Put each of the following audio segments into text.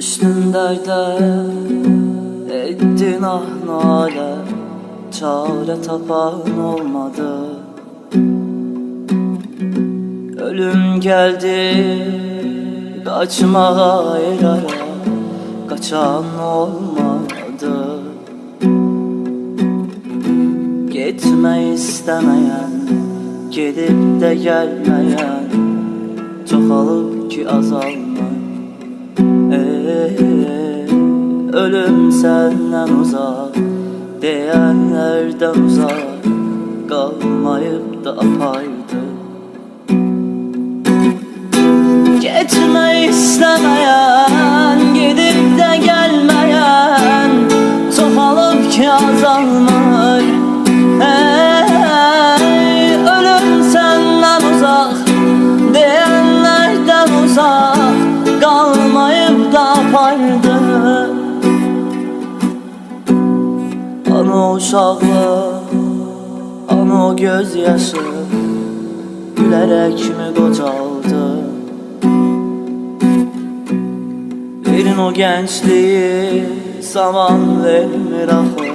Düştün derde ettin ah nale Çare tapan olmadı. Ölüm geldi kaçma gayrara Kaçan olmadı. Gitme istemeyen Gidip de gelmeyen Çoxalıb ki azalma Ölüm senden uzak Diyenlerden uzak Kalmayıp da apaydı Gitme istemeyen Ana uşaqlı Ana o gözyaşı Gülərək mi qocaldı Verin o gençliği Zaman vermir axı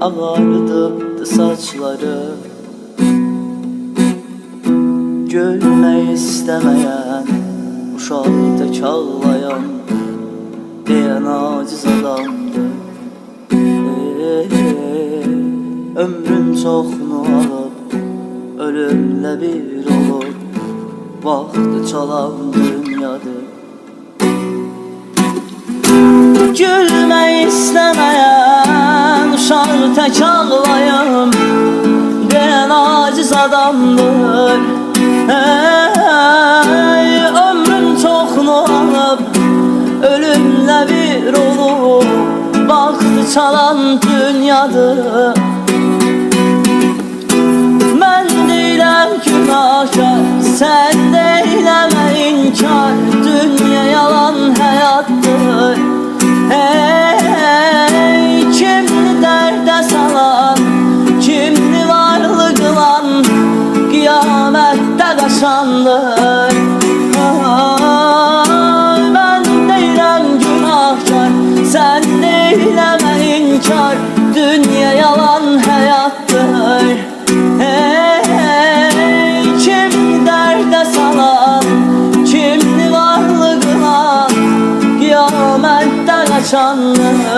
Ağardıbdı saçları. Gülmək istəməyən Uşaq tək ağlayan Deyən aciz adamdı Ömrün çoxunu alıb Ölümlə bir olub Vaxtı çalan dünyadır Gülmək istəməyən Uşaq tək ağlayan Deyən aciz adamdır. Ey, Ömrün çoxunu alıb Ölümlə bir olub Vaxtı çalan dünyadır Mən deyiləm günahkar Sən deyləmə inkar Dünya yalan həyatdır Hey, kimni dərdə salan Kimni varlı qılan Qiyamətdə qaşandır Ay, Mən deyiləm günahkar Sən deyləmə inkar Kimni